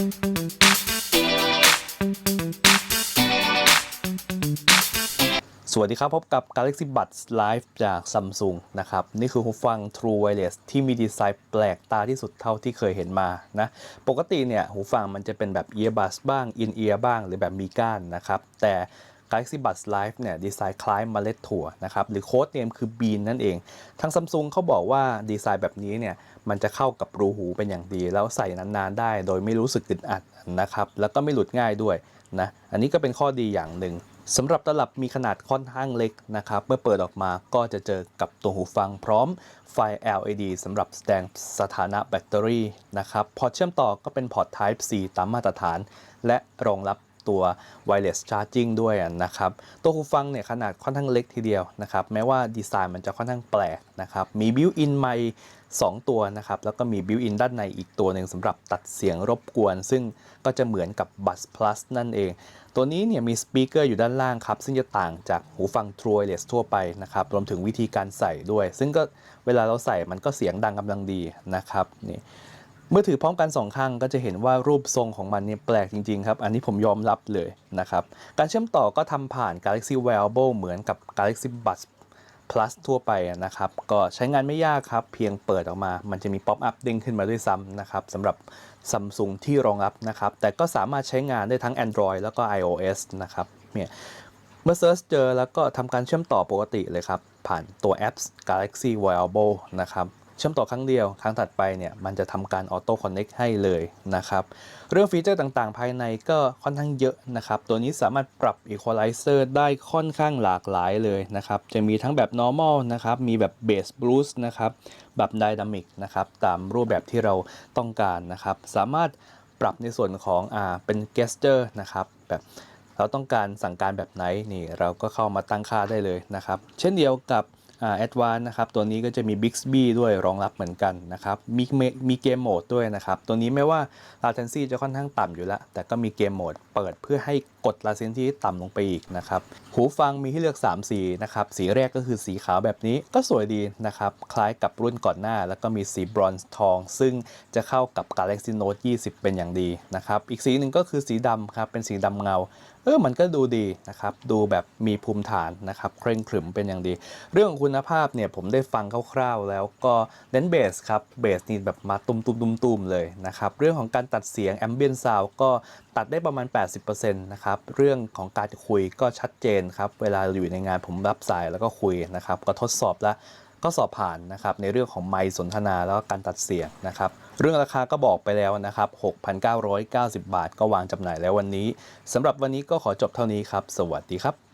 สวัสดีครับ พบกับ Galaxy Buds Live จาก Samsung นะครับ นี่คือหูฟัง True Wireless ที่มีดีไซน์แปลกตาที่สุดเท่าที่เคยเห็นมานะ ปกติเนี่ย หูฟังมันจะเป็นแบบ Earbuds บ้าง In Ear บ้าง หรือแบบมีก้านนะครับ แต่ Galaxy Buds Live เนี่ยดีไซน์คล้ายเมล็ดถั่วนะครับหรือโค้ดเนมคือ Bean นั่นเอง ทาง Samsung เขาบอกว่าดีไซน์แบบนี้เนี่ยมันจะเข้ากับรูหูเป็นอย่างดี แล้วใส่นานๆได้ โดยไม่รู้สึกอึดอัดนะครับแล้วก็ไม่หลุดง่ายด้วยนะอันนี้ก็เป็นข้อดีอย่างหนึ่งสำหรับตลับมีขนาดค่อนข้างเล็กนะครับ เมื่อเปิดออกมาก็จะเจอกับตัวหูฟังพร้อมไฟ LED สำหรับแสดงสถานะแบตเตอรี่นะครับ พอร์ตเชื่อมต่อก็เป็นพอร์ต Type C ตามมาตรฐาน และรองรับ ตัว wireless charging ด้วยนะครับ ตัวหูฟังเนี่ยขนาดค่อนข้างเล็กทีเดียวนะครับ แม้ว่าดีไซน์มันจะค่อนข้างแปลกนะครับ มี built-in ไมค์2ตัวนะครับ แล้วก็มี built-in ด้านในอีกตัวหนึ่งสำหรับตัดเสียงรบกวน ซึ่งก็จะเหมือนกับ Buds Plus นั่นเอง ตัวนี้เนี่ยมีสปีกเกอร์อยู่ด้านล่างครับ ซึ่งจะต่างจากหูฟัง True Wireless ทั่วไปนะครับ รวมถึงวิธีการใส่ด้วย ซึ่งก็เวลาเราใส่มันก็เสียงดังกำลังดีนะครับนี่ เมื่อถือพร้อมกันสองข้างก็จะเห็นว่ารูปทรงของมันเนี่ยแปลกจริงๆครับ อันนี้ผมยอมรับเลยนะครับ การเชื่อมต่อก็ทำผ่าน Galaxy Wearable เหมือนกับ Galaxy Buds Plus ทั่วไปนะครับ ก็ใช้งานไม่ยากครับ เพียงเปิดออกมา มันจะมีป๊อปอัพเด้งขึ้นมาด้วยซ้ำนะครับสำหรับ Samsung ที่รองรับนะครับ แต่ก็สามารถใช้งานได้ทั้ง Android แล้วก็ iOS นะครับเนี่ยเมื่อเซิร์ชเจอแล้วก็ทำการเชื่อมต่อปกติเลยครับ ผ่านตัวแอป Galaxy Wearable นะครับ เชื่อมต่อครั้งเดียว ครั้งถัดไปเนี่ยมันจะทำการ Auto Connect ให้เลยนะครับ เรื่องฟีเจอร์ต่างๆ ภายในก็ค่อนข้างเยอะนะครับ ตัวนี้สามารถปรับ Equalizer ได้ค่อนข้างหลากหลายเลยนะครับ จะมีทั้งแบบ normal นะครับ มีแบบ bass blues นะครับ แบบ dynamic นะครับ ตามรูปแบบที่เราต้องการนะครับ สามารถปรับในส่วนของอ่าเป็น gesture นะครับแบบเราต้องการสั่งการแบบไหนนี่เราก็เข้ามาตั้งค่าได้เลยนะครับ เช่นเดียวกับ อ่า Advanced นะครับตัวนี้ก็จะมี Bixby ด้วยรองรับเหมือนกันนะครับมีเมมีเกมโหมดด้วยนะครับ ตัวนี้ไม่ว่า latency จะค่อนข้างต่ำอยู่แล้ว แต่ก็มีเกมโหมดเปิดเพื่อให้กด latency ต่ำลงไปอีกนะครับหูฟังมีให้เลือก 3 สีนะครับสีแรกก็คือสีขาวแบบนี้ก็สวยดีนะครับคล้ายกับรุ่นก่อนหน้า แล้วก็มีสีบรอนซ์ทอง ซึ่งจะเข้ากับ Galaxy Note 20 เป็นอย่างดีนะครับอีกสีหนึ่งก็คือสีดำครับเป็นสีดำเงาเออมันก็ดูดีนะครับดูแบบมีภูมิฐานนะครับเคร่งขรึมเป็นอย่างดี เรื่องของคุณณภาพเนี่ยผมได้ฟังคร่าวๆแล้วก็เน้นเบสครับเบสนี่แบบมาตุ้มๆๆเลยนะครับเรื่องของการตัดเสียง Ambient Sound ก็ตัดได้ประมาณ 80%นะครับเรื่องของการคุยก็ชัดเจนครับเวลาอยู่ในงานผมรับสายแล้วก็คุยนะครับก็ทดสอบแล้วก็สอบผ่านนะครับในเรื่องของไมค์สนทนาแล้วก็การตัดเสียงนะครับเรื่องราคาก็บอกไปแล้วนะครับ 6,990 บาทก็วางจำหน่ายแล้ววันนี้สำหรับวันนี้ก็ขอจบเท่านี้ครับ สวัสดีครับ